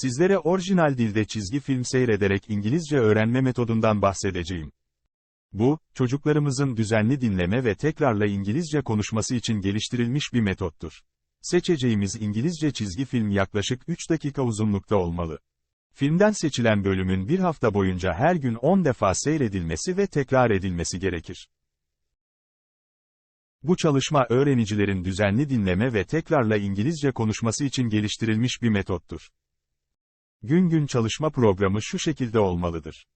Sizlere orijinal dilde çizgi film seyrederek İngilizce öğrenme metodundan bahsedeceğim. Bu, çocuklarımızın düzenli dinleme ve tekrarla İngilizce konuşması için geliştirilmiş bir metottur. Seçeceğimiz İngilizce çizgi film yaklaşık 3 dakika uzunlukta olmalı. Filmden seçilen bölümün bir hafta boyunca her gün 10 defa seyredilmesi ve tekrar edilmesi gerekir. Bu çalışma öğrencilerin düzenli dinleme ve tekrarla İngilizce konuşması için geliştirilmiş bir metottur. Gün gün çalışma programı şu şekilde olmalıdır.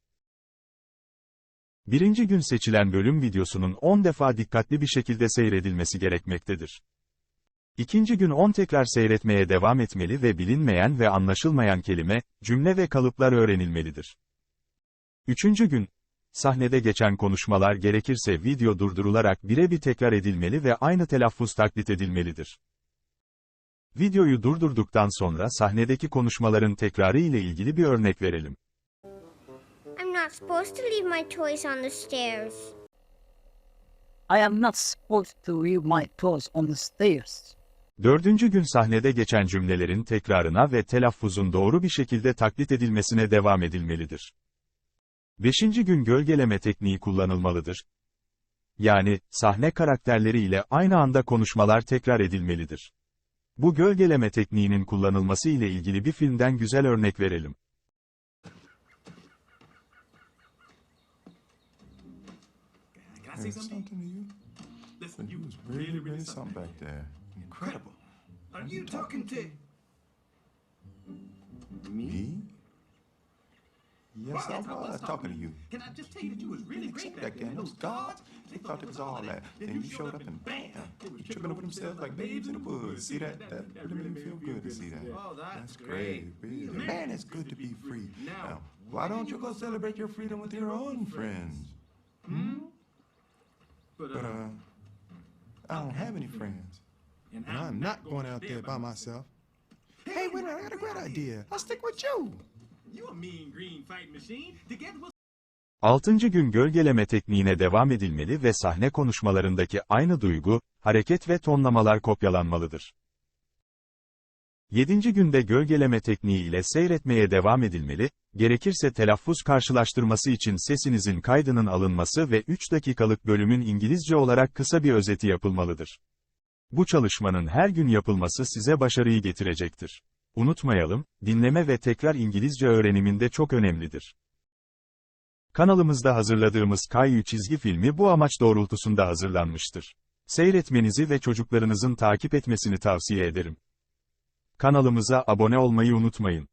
Birinci gün seçilen bölüm videosunun 10 defa dikkatli bir şekilde seyredilmesi gerekmektedir. İkinci gün 10 tekrar seyretmeye devam etmeli ve bilinmeyen ve anlaşılmayan kelime, cümle ve kalıplar öğrenilmelidir. Üçüncü gün, sahnede geçen konuşmalar gerekirse video durdurularak birebir tekrar edilmeli ve aynı telaffuz taklit edilmelidir. Videoyu durdurduktan sonra sahnedeki konuşmaların tekrarı ile ilgili bir örnek verelim. I'm not supposed to leave my toys on the stairs. I am not supposed to leave my toys on the stairs. Dördüncü gün sahnede geçen cümlelerin tekrarına ve telaffuzun doğru bir şekilde taklit edilmesine devam edilmelidir. Beşinci gün gölgeleme tekniği kullanılmalıdır. Yani, sahne karakterleri ile aynı anda konuşmalar tekrar edilmelidir. Bu gölgeleme tekniğinin kullanılması ile ilgili bir filmden güzel örnek verelim. Can I say Hey, something? something to you? Listen, You you was really, really something back there. Incredible. Are you talking to Me? Yes, I was talking to you. Can I just tell you that you was really great back there. And those guards, they thought it was all that. Then you showed up and bam, they were tripping over themselves like babes in the woods. See that? That really made me feel good to see that. Oh, that's great. Man, it's good to be free. Now, why don't you go celebrate your freedom with your own friends? But, But, uh, uh, I don't have any friends. And I'm not going out there by myself. Hey, wait a minute, I got a great idea. I'll stick with you. Altıncı gün gölgeleme tekniğine devam edilmeli ve sahne konuşmalarındaki aynı duygu, hareket ve tonlamalar kopyalanmalıdır. Yedinci günde gölgeleme tekniği ile seyretmeye devam edilmeli, gerekirse telaffuz karşılaştırması için sesinizin kaydının alınması ve 3 dakikalık bölümün İngilizce olarak kısa bir özeti yapılmalıdır. Bu çalışmanın her gün yapılması size başarıyı getirecektir. Unutmayalım, dinleme ve tekrar İngilizce öğreniminde çok önemlidir. Kanalımızda hazırladığımız Kayu çizgi filmi bu amaç doğrultusunda hazırlanmıştır. Seyretmenizi ve çocuklarınızın takip etmesini tavsiye ederim. Kanalımıza abone olmayı unutmayın.